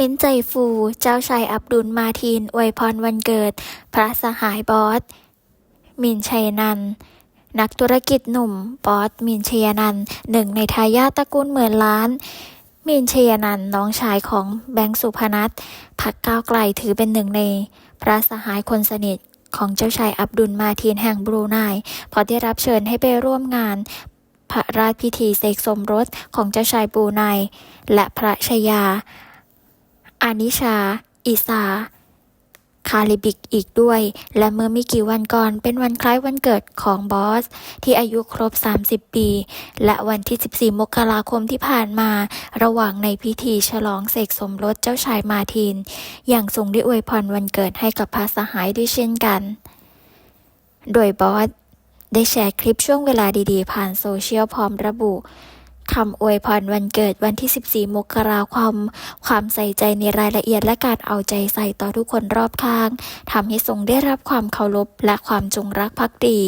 เม้นใจฟู เจ้าชายอับดุลมาทีน อวยพรวันเกิด พระสหายบอส มินชัยนันท์นักธุรกิจหนุ่ม บอส มินชัยนันท์หนึ่งในทายาทตระกูลหมื่นล้าน มินชัยนันท์น้องชายของแบงค์สุพนัทพักก้าวไกลถือเป็นหนึ่งใน พระสหายคนสนิทของเจ้าชายอับดุลมาทีนแห่งบรูไนพอได้รับเชิญให้ไปร่วมงาน พระราชพิธีเสกสมรสของเจ้าชายบรูไนและพระชายา อานิชา อิสา คาริบิกอีกด้วย และเมื่อไม่กี่วันก่อนเป็นวันคล้ายวันเกิดของบอส ที่อายุครบ 30 ปี และวันที่ 14 มกราคมที่ผ่านมา ระหว่างในพิธีฉลองเสกสมรสเจ้าชายมาทีนอย่างทรงได้อวยพรวันเกิดให้กับพระสหายด้วยเช่นกัน โดยบอสได้แชร์คลิปช่วงเวลาดีๆ ผ่านโซเชียลพร้อมระบุ คำอวยพรวันเกิดวันที่ 14 มกราคม ความใส่ใจในรายละเอียดและการเอาใจใส่ต่อทุกคนรอบข้างทำให้ทรงได้รับความเคารพและความจงรักภักดี